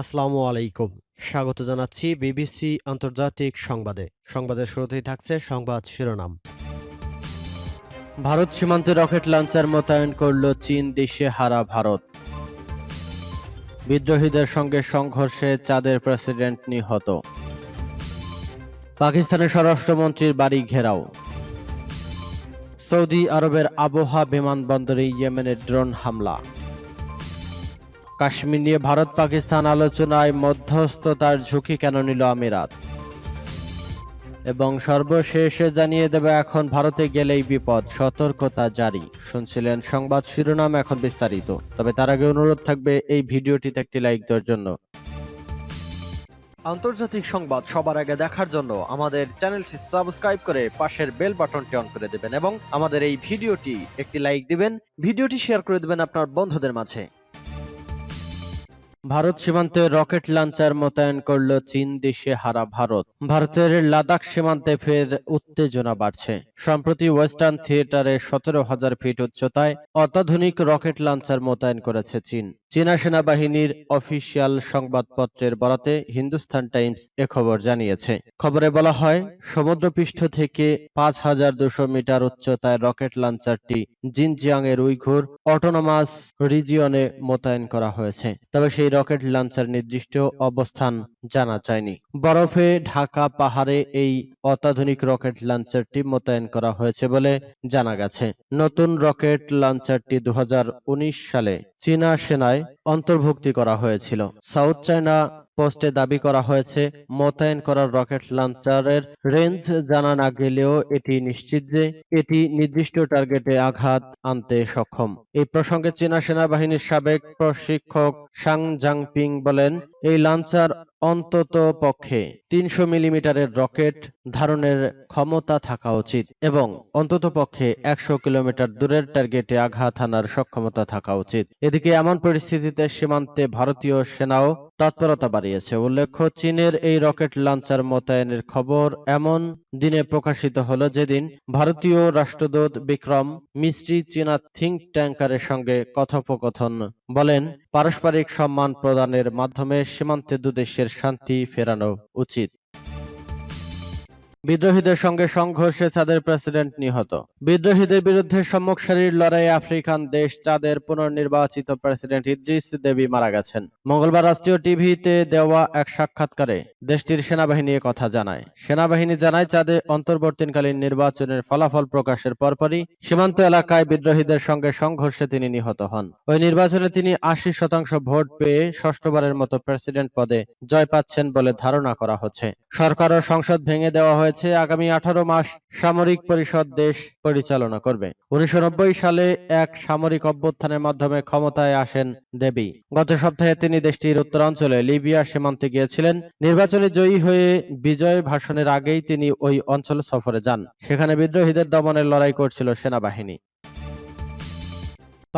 আসসালামু আলাইকুম। স্বাগত জানাচ্ছি বিবিসি আন্তর্জাতিক সংবাদে। সংবাদের শুরুতেই থাকছে সংবাদ শিরোনাম। ভারত সীমান্তে রকেট লঞ্চার মোতায়েন করল চীন, দেশে হারা ভারত। বিদ্রোহীদের সঙ্গে সংঘর্ষে চাঁদের প্রেসিডেন্ট নিহত। পাকিস্তানের স্বরাষ্ট্রমন্ত্রীর বাড়ি ঘেরাও। সৌদি আরবের আবহা বিমানবন্দরে ইয়েমেনের ড্রোন হামলা। কাশ্মীর নিয়ে ভারত পাকিস্তান আলোচনায় মধ্যস্থতার ঝুঁকি কেন নিল আমিরাত? এবং সর্বশেষে জানিয়ে দেবে, এখন ভারতে গেলেই বিপদ, সতর্কতা জারি। শুনছিলেন সংবাদ শিরোনাম এখন বিস্তারিত। তবে তার আগে অনুরোধ থাকবে, এই ভিডিওটিতে একটি লাইক দেওয়ার জন্য। আন্তর্জাতিক সংবাদ সবার আগে দেখার জন্য আমাদের চ্যানেলটি সাবস্ক্রাইব করে পাশের বেল বাটনটি অন করে দেবেন এবং আমাদের এই ভিডিওটি একটি লাইক দিবেন। ভিডিওটি শেয়ার করে দেবেন আপনার বন্ধুদের মাঝে। ভারত সীমান্তে রকেট লঞ্চার মোতায়েন করল চীন দেশে হারা ভারত। ভারতের লাদাখ সীমান্তে ফের উত্তেজনা বাড়ছে। সম্প্রতি ওয়েস্টার্ন থিয়েটারে সতেরো হাজার ফিট উচ্চতায় অত্যাধুনিক রকেট লঞ্চার মোতায়েন করেছে চীন। চীনা সেনাবাহিনীর অফিসিয়াল সংবাদপত্রের বরাতে হিন্দুস্তান টাইমস এ খবর জানিয়েছে। খবরে বলা হয়, সমুদ্রপৃষ্ঠ থেকে পাঁচ হাজার দুশো মিটার উচ্চতায় রকেট লঞ্চারটি জিনজিয়াং এর উইঘুর অটোনোমাস রিজিয়নে মোতায়েন করা হয়েছে। তবে সেই রকেট লঞ্চার নির্দিষ্ট অবস্থান জানা যায়নি। বরফে ঢাকা পাহাড়ে এই অত্যাধুনিক রকেট লঞ্চারটি মোতায়েন করা হয়েছে বলে জানা গেছে। নতুন রকেট লঞ্চারটি দু হাজার উনিশ সালে চীনা সেনায় অন্তর্ভুক্তি করা হয়েছিল। সাউথ চায়না পোস্টে দাবি করা হয়েছে, মোতায়েন করা রকেট লঞ্চারের রেঞ্জ জানা না গেলেও এটি নিশ্চিত যে এটি নির্দিষ্ট টার্গেটে আঘাত আনতে সক্ষম। এ প্রসঙ্গে চীনা সেনাবাহিনীর সাবেক প্রশিক্ষক সাং জাংপিং বলেন এই লঞ্চার অন্তত পক্ষে তিনশো মিলিমিটারের রকেট ধারণের ক্ষমতা থাকা উচিত এবং অন্তত পক্ষে একশো কিলোমিটার দূরের টার্গেটে আঘাত হানার সক্ষমতা থাকা উচিত। এদিকে এমন পরিস্থিতিতে সীমান্তে ভারতীয় সেনাও তৎপরতা বাড়িয়েছে। উল্লেখ্য, চীনের এই রকেট লঞ্চার মোতায়েনের খবর এমন দিনে প্রকাশিত হলো যেদিন ভারতীয় রাষ্ট্রদূত বিক্রম মিস্ত্রি চীনা থিঙ্ক ট্যাঙ্কারের সঙ্গে কথোপকথন বলেন পারস্পরিক সম্মান প্রদানের মাধ্যমে সীমান্তে দুদেশের শান্তি ফেরানো উচিত। বিদ্রোহীদের সঙ্গে সংঘর্ষে চাঁদের প্রেসিডেন্ট নিহত। বিদ্রোহীদের বিরুদ্ধে সম্মুখ সারির লড়াইয়ে আফ্রিকান দেশ চাঁদের পুনর্নির্বাচিত প্রেসিডেন্ট ইদ্রিস দেবী মারা গেছেন। মঙ্গলবার রাষ্ট্রীয় টিভিতে দেওয়া এক সাক্ষাৎকারে দেশটির সেনাবাহিনী কথা জানায়। সেনাবাহিনী জানায়, চাঁদে অন্তর্বর্তীকালীন নির্বাচনের ফলাফল প্রকাশের পরপরই সীমান্ত এলাকায় বিদ্রোহীদের সঙ্গে সংঘর্ষে তিনি নিহত হন। ওই নির্বাচনে তিনি আশি শতাংশ ভোট পেয়ে ষষ্ঠবারের মতো প্রেসিডেন্ট পদে জয় পাচ্ছেন বলে ধারণা করা হচ্ছে। সরকার ও সংসদ ভেঙে দেওয়া হয়েছে আগামী আঠারো মাস সামরিক পরিষদ দেশ পরিচালনা করবে। উনিশশো সালে এক সামরিক অভ্যুত্থানের মাধ্যমে ক্ষমতায় আসেন দেবী। গত সপ্তাহে তিনি দেশটির উত্তরাঞ্চলে লিবিয়া সীমান্তে গিয়েছিলেন। নির্বাচনে জয়ী হয়ে বিজয় ভাষণের আগেই তিনি ওই অঞ্চল সফরে যান। সেখানে বিদ্রোহীদের দমনের লড়াই করছিল সেনাবাহিনী।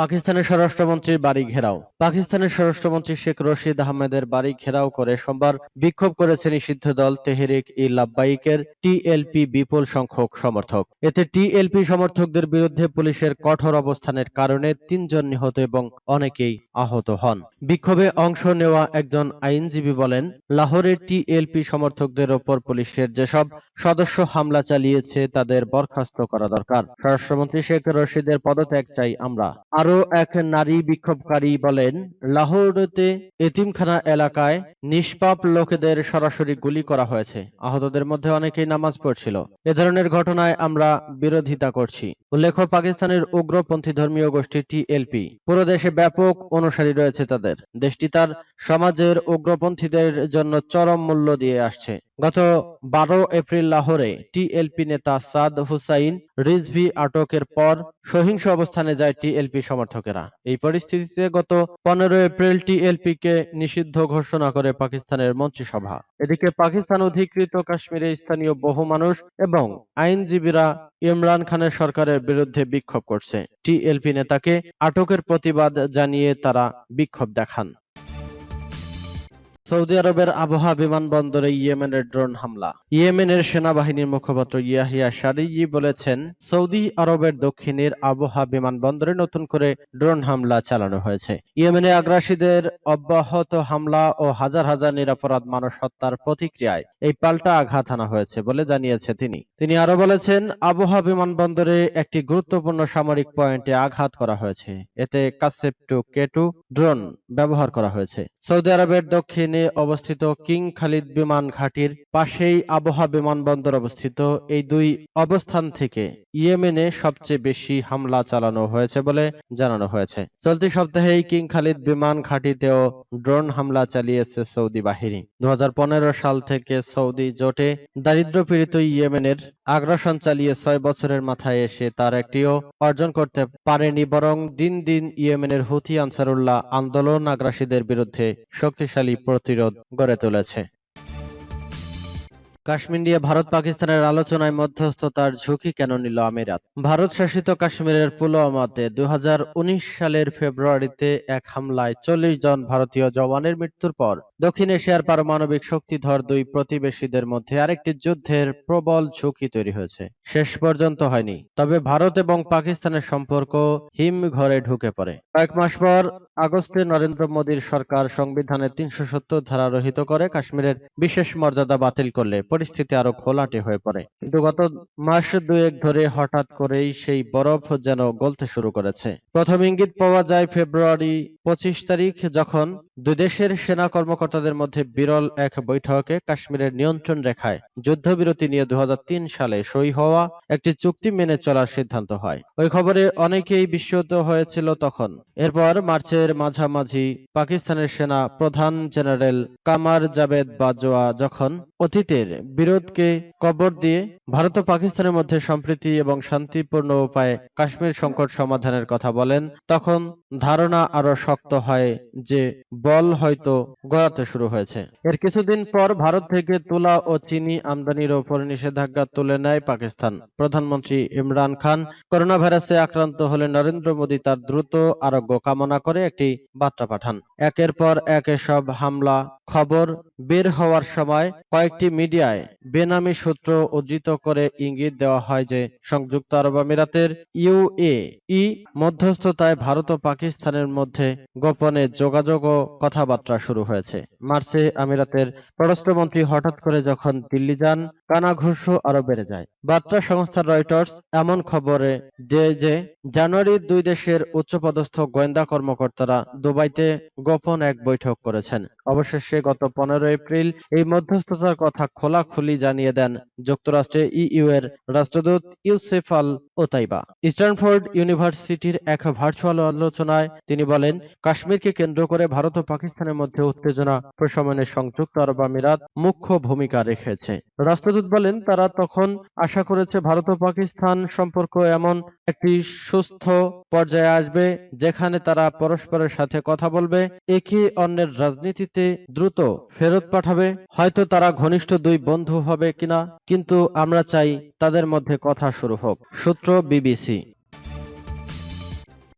পাকিস্তানের স্বরাষ্ট্রমন্ত্রীর বাড়ি ঘেরাও। পাকিস্তানের স্বরাষ্ট্রমন্ত্রী শেখ রশিদ আহমেদের বাড়ি ঘেরাও করে সোমবার বিক্ষোভ করেছে নিষিদ্ধ দল তেহরিক ই লাব্বাইকের টিএলপি বিপুল সংখ্যক সমর্থক। এতে টিএলপি সমর্থকদের বিরুদ্ধে পুলিশের কঠোর অবস্থানের কারণে তিনজন নিহত এবং অনেকেই আহত হন। বিক্ষোভে অংশ নেওয়া একজন আইনজীবী বলেন লাহোরের টিএলপি সমর্থকদের ওপর পুলিশের যেসব সদস্য হামলা চালিয়েছে তাদের বরখাস্ত করা দরকার। স্বরাষ্ট্রমন্ত্রী শেখ রশিদের পদত্যাগ চাই আমরা। আরও এক নারী বিক্ষোভকারী বলেন, লাহোরতে এতিমখানা এলাকায় নিষ্পাপ লোকেদের সরাসরি গুলি করা হয়েছে। আহতদের মধ্যে অনেকেই নামাজ পড়ছিল। এ ধরনের ঘটনায় আমরা বিরোধিতা করছি। উল্লেখ্য, পাকিস্তানের উগ্রপন্থী ধর্মীয় গোষ্ঠী টিএলপি পুরো দেশে ব্যাপক অনুসারী রয়েছে তাদের। দেশটি তার সমাজের উগ্রপন্থীদের জন্য চরম মূল্য দিয়ে আসছে। গত বারো এপ্রিল লাহোরে টিএলপি নেতা সাদ হুসাইন রিজভি আটকের পর সহিংস অবস্থানে যায় টিএলপি সমর্থকেরা। এই পরিস্থিতিতে গত পনেরো এপ্রিল টিএলপি কে নিষিদ্ধ ঘোষণা করে পাকিস্তানের মন্ত্রিসভা। এদিকে পাকিস্তান অধিকৃত কাশ্মীরে স্থানীয় বহু মানুষ এবং আইনজীবীরা ইমরান খানের সরকারের বিরুদ্ধে বিক্ষোভ করছে। টিএলপি নেতাকে আটকের প্রতিবাদ জানিয়ে তারা বিক্ষোভ দেখান। সৌদি আরবের আবহাওয়া বিমানবন্দরে ইয়েমেনের ড্রোন হামলা। ইয়েমেনের সেনাবাহিনীর মুখপাত্র ইয়াহিয়া শারিজি বলেছেন, সৌদি আরবের দক্ষিণের আবহাওয়া বিমানবন্দরে নতুন করে ড্রোন হামলা চালানো হয়েছে। ইয়েমেনে আগ্রাসীদের অব্যাহত হামলা ও হাজার হাজার নিরাপরাধ মানুষ হত্যার প্রতিক্রিয়ায় এই পাল্টা আঘাত আনা হয়েছে বলে জানিয়েছে তিনি। তিনি আরও বলেছেন আবহাওয়া বিমানবন্দরে একটি গুরুত্বপূর্ণ সামরিক পয়েন্টে আঘাত করা হয়েছে। এতে কাসেপ টু কে টু ড্রোন ব্যবহার করা হয়েছে। সৌদি আরবের দক্ষিণে অবস্থিত কিং খালিদ বিমান ঘাঁটির পাশেই আবহাওয়া বিমানবন্দর অবস্থিত। এই দুই অবস্থান থেকে ইয়েমেনে সবচেয়ে বেশি হামলা চালানো হয়েছে বলে জানানো হয়েছে। চলতি সপ্তাহে এই কিং খালিদ বিমান ঘাঁটিতেও ড্রোন হামলা চালিয়েছে সৌদি বাহিনী। দু সাল থেকে সৌদি জোটে দারিদ্র্যপীড়িত ইয়েমেনের আগ্রাসন চালিয়ে ছয় বছরের মাথায় এসে তার একটিও অর্জন করতে পারেনি, বরং দিন দিন ইয়েমেনের হুথি আনসারুল্লাহ আন্দোলন আগ্রাসীদের বিরুদ্ধে শক্তিশালী প্রতিরোধ গড়ে তুলেছে। কাশ্মীর নিয়ে ভারত পাকিস্তানের আলোচনায় মধ্যস্থতার ঝুঁকি কেন নিল আমিরাত? ভারত শাসিত কাশ্মীরের পুলওয়ামাতে দুই সালের ফেব্রুয়ারিতে এক হামলায় চল্লিশ জন ভারতীয় জওয়ানের মৃত্যুর পর দক্ষিণ এশিয়ার পারমাণবিক শক্তিধর দুই প্রতিবেশীদের মধ্যে আরেকটি যুদ্ধের প্রবল ঝুঁকি তৈরি হয়েছে। শেষ পর্যন্ত হয়নি। তবে ভারত এবং পাকিস্তানের সম্পর্ক হিম ঘরে ঢুকে পড়ে। কয়েক মাস পর আগস্টে নরেন্দ্র মোদীর সরকার সংবিধানের তিনশো সত্তর ধারা রহিত করে কাশ্মীরের বিশেষ মর্যাদা বাতিল করলে পরিস্থিতি আরও খোলাটে হয়ে পড়ে। কিন্তু গত মাস দুয়েক ধরে হঠাৎ করেই সেই বরফ যেন গলতে শুরু করেছে। প্রথম ইঙ্গিত পাওয়া যায় ফেব্রুয়ারি পঁচিশ তারিখ যখন দুই দেশের সেনা কর্মকর্তাদের মধ্যে বিরল এক বৈঠকে কাশ্মীরের নিয়ন্ত্রণ রেখায় যুদ্ধবিরতি নিয়ে দু হাজার তিন সালে সই হওয়া একটি চুক্তি মেনে চলার সিদ্ধান্ত হয়। ওই খবরে অনেকেই বিস্মিত হয়েছিল তখন। এরপর মার্চের মাঝামাঝি পাকিস্তানের সেনা প্রধান জেনারেল কামার জাভেদ বাজওয়া যখন অতীতের বিরোধকে কবর দিয়ে ভারত ও পাকিস্তানের মধ্যে সম্প্রীতি এবং শান্তিপূর্ণ উপায়ে কাশ্মীর সংকট সমাধানের কথা বলেন, তখন ধারণা আরও শক্ত হয় যে বল হয়তো গড়াতে শুরু হয়েছে। এর কিছুদিন পর ভারত থেকে তুলা ও চিনি আমদানির ওপর নিষেধাজ্ঞা তুলে নেয় পাকিস্তান। প্রধানমন্ত্রী ইমরান খান করোনা ভাইরাসে আক্রান্ত হলে নরেন্দ্র মোদী তার দ্রুত আরোগ্য কামনা করে একটি বার্তা পাঠান। একের পর এক এসব হামলা খবর বের হওয়ার সময় কয়েকটি মিডিয়ায় বেনামি সূত্র উদ্ধৃত করে ইঙ্গিত দেওয়া হয় যে, সংযুক্ত আরব আমিরাতের ইউএ ই মধ্যস্থতায় ভারত ও পাকিস্তানের মধ্যে গোপনে যোগাযোগ ও কথাবার্তা শুরু হয়েছে। মার্চে আমিরাতের পররাষ্ট্রমন্ত্রী হঠাৎ করে যখন দিল্লি যান কানাঘুষো আরও বেড়ে যায়। বার্তা সংস্থা রয়টার্স এমন খবরে দেয় যে, জানুয়ারি দুই দেশের উচ্চপদস্থ গোয়েন্দা কর্মকর্তারা দুবাইতে গোপন এক বৈঠক করেছেন। অবশেষে গত পনেরো এপ্রিল এই মধ্যস্থতার কথা খোলাখুলি জানিয়ে দেন যুক্তরাষ্ট্রে ইইউ এর রাষ্ট্রদূত ইউসেফ আল ওতাইবা। স্ট্যানফোর্ড ইউনিভার্সিটির এক ভার্চুয়াল আলোচনায় তিনি বলেন, কাশ্মীরকে কেন্দ্র করে ভারত পাকিস্তানের মধ্যে উত্তেজনা, প্রশমনে সংযুক্ত আরব আমিরাত মুখ্য ভূমিকা রেখেছে। রাষ্ট্রদূত বলেন, তারা তখন আশা করেছে ভারত ও পাকিস্তান সম্পর্ক এমন একটি সুস্থ পর্যায়ে আসবে, যেখানে তারা পরস্পরের সাথে কথা বলবে, একে অন্যের রাজনীতিতে দ্রুত ফেরত পাঠাবে, হয়তো তারা ঘনিষ্ঠ দুই বন্ধু হবে কিনা, কিন্তু আমরা চাই তাদের মধ্যে কথা শুরু হোক, সূত্র বিবিসি।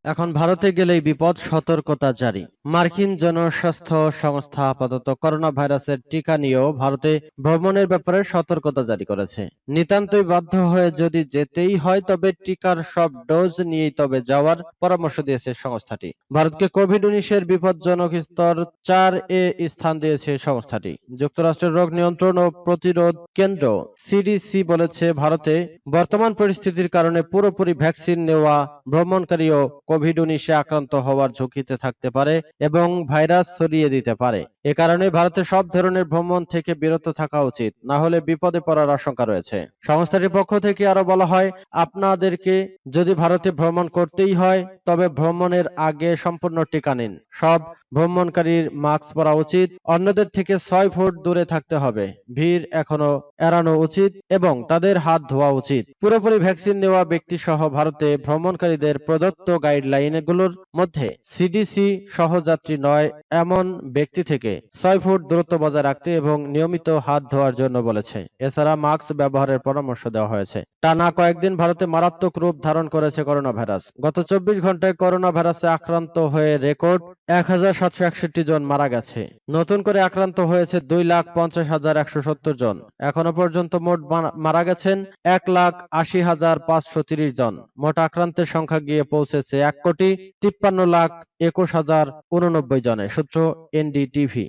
এখন ভারতে গেলেই বিপদ, সতর্কতা জারি। মার্কিন জনস্বাস্থ্য সংস্থা আপাতত করোনা ভাইরাসের টিকা নিয়েও ভারতে ভ্রমণের ব্যাপারে সতর্কতা জারি করেছে। নিতান্তই বাধ্য হয়ে যদি যেতেই হয় তবে টিকার সব ডোজ নিয়েই তবে যাওয়ার পরামর্শ দিয়েছে সংস্থাটি। ভারতকে কোভিড উনিশের বিপজ্জনক স্তর চার এ স্থান দিয়েছে সংস্থাটি। যুক্তরাষ্ট্রের রোগ নিয়ন্ত্রণ ও প্রতিরোধ কেন্দ্র সিডিসি বলেছে, ভারতে বর্তমান পরিস্থিতির কারণে পুরোপুরি ভ্যাকসিন নেওয়া ভ্রমণকারীও কোভিড উনিশে আক্রান্ত হওয়ার ঝুঁকিতে থাকতে পারে এবং ভাইরাস ছড়িয়ে দিতে পারে। এ কারণে ভারতে সব ধরনের ভ্রমণ থেকে বিরত থাকা উচিত, না হলে বিপদে পড়ার আশঙ্কা রয়েছে। সংস্থাটির পক্ষ থেকে আরও বলা হয়, আপনাদেরকে যদি ভারতে ভ্রমণ করতেই হয়, তবে ভ্রমণের আগে সম্পূর্ণ টিকা নিন। সব ভ্রমণকারীর মাস্ক পরা উচিত। অন্যদের থেকে ছয় ফুট দূরে থাকতে হবে। ভিড় এখনও এড়ানো উচিত এবং তাদের হাত ধোয়া উচিত। পুরোপুরি ভ্যাকসিন নেওয়া ব্যক্তি সহ ভারতে ভ্রমণকারীদের প্রদত্ত গাইডলাইনগুলোর মধ্যে সিডিসি সহযাত্রী নয় এমন ব্যক্তি থেকে ছয় ফুট দূরত্ব বজায় রাখতে এবং নিয়মিত হাত ধোয়ার জন্য বলেছে। এছাড়া মাস্ক ব্যবহারের পরামর্শ দেওয়া হয়েছে। টানা কয়েকদিন ভারতে মারাত্মক রূপ ধারণ করেছে করোনা ভাইরাস গত চব্বিশ ঘন্টায় করোনা ভাইরাসে আক্রান্ত হয়ে রেকর্ড এক হাজার সাতশো একষট্টি জন মারা গেছে। নতুন করে আক্রান্ত হয়েছে দুই লাখ পঞ্চাশ হাজার একশো সত্তর জন। এখনও পর্যন্ত মোট মারা- গেছেন এক লাখ আশি হাজার পাঁচশো তিরিশ জন। মোট আক্রান্তের সংখ্যা গিয়ে পৌঁছেছে এক কোটি তিপ্পান্ন লাখ একুশ হাজার উননব্বই জনে সূত্র এনডিটিভি।